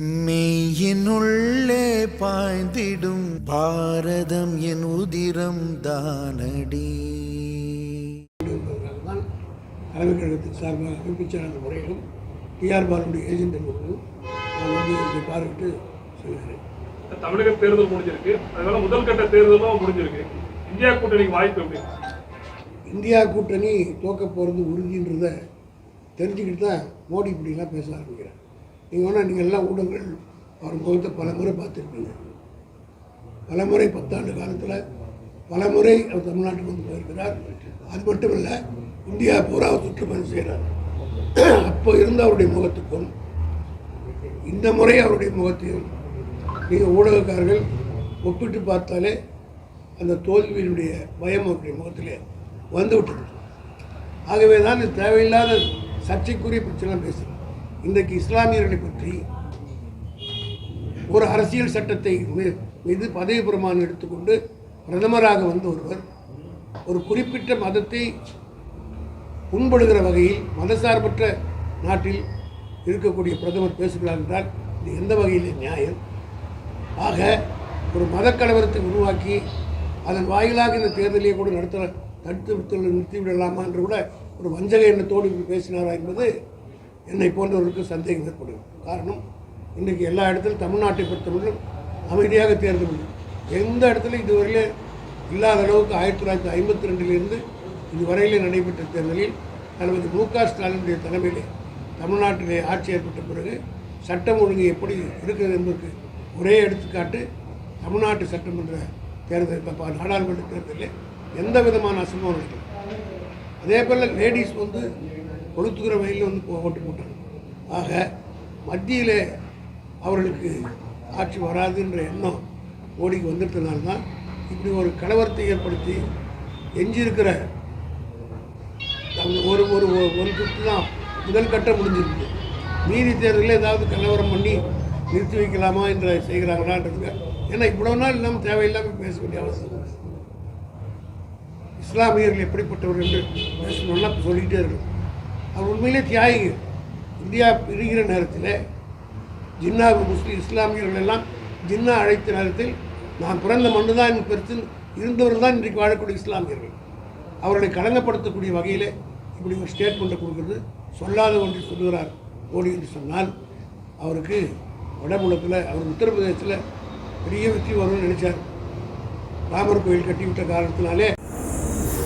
மெய்யினுள்ளே பாய்ந்திடும் பாரதம் என் உதிரம் தானடி. தான் தலைமைக் கழகத்தின் சார்பாக அமைப்பு செயலாளர் முறையிலும் டிஆர் பாலுடைய ஏஜென்ட் என்பதும் நான் வந்து இதை பார்வையிட்டு சொல்கிறேன். தமிழக தேர்தல் முடிஞ்சிருக்கு. அதனால முதல் கட்ட தேர்தலும் முடிஞ்சிருக்கு. இந்தியா கூட்டணிக்கு வாய்ப்பு எப்படி? இந்தியா கூட்டணி தோக்க போகிறது உறுதின்றத தெரிஞ்சுக்கிட்டு தான் மோடி இப்படிலாம் பேச ஆரம்பிக்கிறேன் நீங்கள் வேணால் நீங்கள் எல்லாம் ஊடகங்கள் அவர் முகத்தை பல முறை பார்த்துருப்பீங்க. பல முறை பத்தாண்டு காலத்தில் பல முறை அவர் தமிழ்நாட்டுக்கு வந்து போயிருக்கிறார். அது மட்டும் இல்லை இந்தியா பூரா சுற்றுப்பயணம் செய்கிறார். அப்போ இருந்த அவருடைய முகத்துக்கும் இந்த முறை அவருடைய முகத்தையும் நீங்கள் ஊடகக்காரர்கள் ஒப்பிட்டு பார்த்தாலே அந்த தோல்வியினுடைய பயம் அவருடைய முகத்திலே வந்து விட்டது. ஆகவே தான் தேவையில்லாத சர்ச்சைக்குரிய பிரச்சனை பேசுகிறேன் இன்றைக்கு இஸ்லாமியர்களை பற்றி ஒரு அரசியல் சட்டத்தை மீது பதவி பிரமாணம் எடுத்துக்கொண்டு பிரதமராக வந்த ஒருவர் ஒரு குறிப்பிட்ட மதத்தை புண்படுகிற வகையில் மதசார்பற்ற நாட்டில் இருக்கக்கூடிய பிரதமர் பேசுகிறார் என்றால் இது எந்த வகையில் நியாயம்? ஆக ஒரு மதக்கலவரத்தை உருவாக்கி அதன் வாயிலாக இந்த தேர்தலையே கூட நடத்த தடுத்து நிறுத்திவிடலாமா என்று கூட ஒரு வஞ்சக எண்ணத்தோடு பேசினாரா என்பது என்னை போன்றவர்களுக்கு சந்தேகம் ஏற்படும் காரணம் இன்றைக்கு எல்லா இடத்திலும் தமிழ்நாட்டை பொறுத்தவரையிலும் அமைதியாக தேர்தல் எந்த இடத்துல இதுவரையிலே இல்லாத அளவுக்கு ஆயிரத்தி தொள்ளாயிரத்தி ஐம்பத்தி ரெண்டிலிருந்து இதுவரையிலே நடைபெற்ற தேர்தலில் தளபதி மு க ஸ்டாலினுடைய தலைமையிலே தமிழ்நாட்டிலே ஆட்சி ஏற்பட்ட பிறகு சட்டம் ஒழுங்கு எப்படி இருக்கிறது என்பதற்கு ஒரே எடுத்துக்காட்டு தமிழ்நாட்டு சட்டமன்ற தேர்தல் நாடாளுமன்ற தேர்தலில் எந்த விதமான அசம்பவம் நடக்கல. அதே போல் லேடிஸ் வந்து கொளுத்துக்கிற வயலில் வந்து ஓட்டு போட்டாங்க. ஆக மத்தியில் அவர்களுக்கு ஆட்சி வராதுன்ற எண்ணம் மோடிக்கு வந்துட்டதுனால தான் இப்படி ஒரு கலவரத்தை ஏற்படுத்தி எஞ்சியிருக்கிற அவங்க ஒரு ஒரு ஒரு- சுற்று தான் முதல் கட்டம் முடிஞ்சிருக்கு மீதி தேர்தலில் ஏதாவது கலவரம் பண்ணி நிறுத்தி வைக்கலாமா என்று செய்கிறாங்களான்றதுக்கு ஏன்னா இவ்வளவு நாள் இல்லாமல் தேவையில்லாமல் பேச வேண்டிய அவசியம் இஸ்லாமியர்கள் எப்படிப்பட்டவர்கள் என்று பேசணும்னா சொல்லிக்கிட்டே இருக்கணும். அவர் உண்மையிலே தியாகிகள். இந்தியா பிரிகிற நேரத்தில் ஜின்னா முஸ்லீம் இஸ்லாமியர்கள் எல்லாம் ஜின்னா அழைத்த நேரத்தில் நான் பிறந்த மண்ணு தான் எனக்கு இருந்தவர் இருந்தவர்கள் தான் இன்றைக்கு வாழக்கூடிய இஸ்லாமியர்கள். அவர்களை களங்கப்படுத்தக்கூடிய வகையில் இப்படி ஒரு ஸ்டேட்மெண்ட்டை கொடுக்குறது. சொல்லாத ஒன்றை சொல்லுகிறார் மோடி என்று சொன்னால் அவருக்கு வடமுலத்தில் அவர் உத்தரப்பிரதேசத்தில் பெரிய வெற்றி வரும்னு நினைச்சார். ராமர் கோயில் கட்டிவிட்ட காரணத்தினாலே